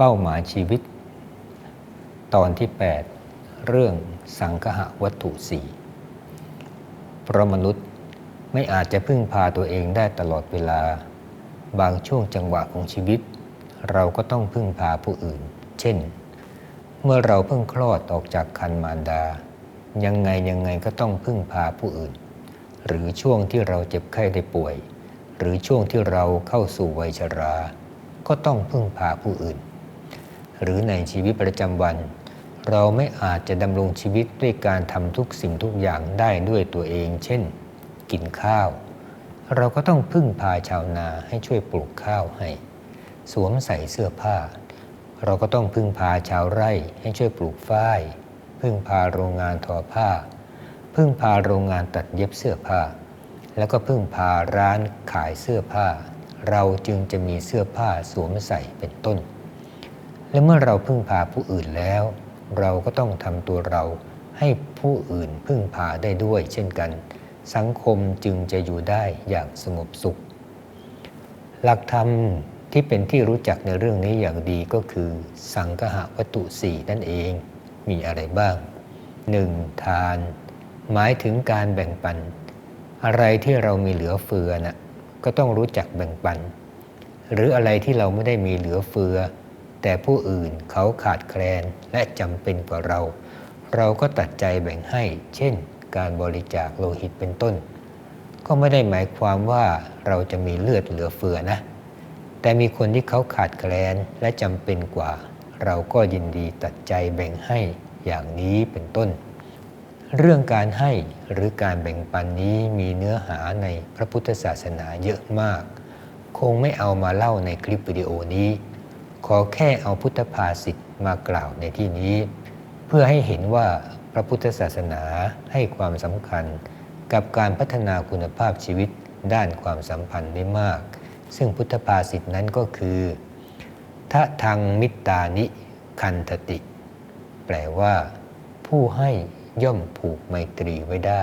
เป้าหมายชีวิต ตอนที่ 8 เรื่องสังคหวัตถุสี่เพราะมนุษย์ไม่อาจจะพึ่งพาตัวเองได้ตลอดเวลา บางช่วงจังหวะของชีวิต เราก็ต้องพึ่งพาผู้อื่น เช่น เมื่อเราเพิ่งคลอดออกจากคันมารดา ยังไงยังไงก็ต้องพึ่งพาผู้อื่น หรือช่วงที่เราเจ็บไข้ได้ป่วย หรือช่วงที่เราเข้าสู่วัยชรา ก็ต้องพึ่งพาผู้อื่น หรือในชีวิตประจำวัน เราไม่อาจจะดำรงชีวิตด้วยการทำทุกสิ่งทุกอย่างได้ด้วยตัวเอง เช่น กินข้าว เราก็ต้องพึ่งพาชาวนาให้ช่วยปลูกข้าวให้ สวมใส่เสื้อผ้า เราก็ต้องพึ่งพาชาวไร่ให้ช่วยปลูกฝ้าย พึ่งพาโรงงานทอผ้า พึ่งพาโรงงานตัดเย็บเสื้อผ้า แล้วก็พึ่งพาร้านขายเสื้อผ้า เราจึงจะมีเสื้อผ้าสวมใส่เป็นต้น และเมื่อเราพึ่งพาผู้อื่นแล้ว เราก็ต้องทำตัวเราให้ผู้อื่นพึ่งพาได้ด้วย เช่นกัน สังคมจึงจะอยู่ได้อย่างสงบสุข หลักธรรมที่เป็นที่รู้จักในเรื่องนี้อย่างดีก็คือ สังคหวัตถุสี่นั่นเองมีอะไรบ้าง 1. ทาน หมายถึงการแบ่งปัน อะไรที่เรามีเหลือเฟือนะ่ะก็ต้องรู้จักแบ่งปัน หรืออะไรที่เราไม่ได้มีเหลือเฟือ แต่ผู้อื่นเขาขาดแคลนและจำเป็นกว่าเรา เราก็ตัดใจแบ่งให้ เช่น การบริจาคโลหิตเป็นต้น ก็ไม่ได้หมายความว่าเราจะมีเลือดเหลือเฟือนะ แต่มีคนที่เขาขาดแคลนและจำเป็นกว่า เราก็ยินดีตัดใจแบ่งให้อย่างนี้เป็นต้น เรื่องการให้หรือการแบ่งปันนี้มีเนื้อหาในพระพุทธศาสนาเยอะมาก คงไม่เอามาเล่าในคลิปวิดีโอนี้ ขอแค่เอาพุทธภาษิตมากล่าวในที่นี้ เพื่อให้เห็นว่าพระพุทธศาสนาให้ความสำคัญกับการพัฒนาคุณภาพชีวิตด้านความสัมพันธ์ได้มาก ซึ่งพุทธภาษิตนั้นก็คือทะทังมิตตานิคันทติ แปลว่า ผู้ให้ย่อมผูกไมตรีไว้ได้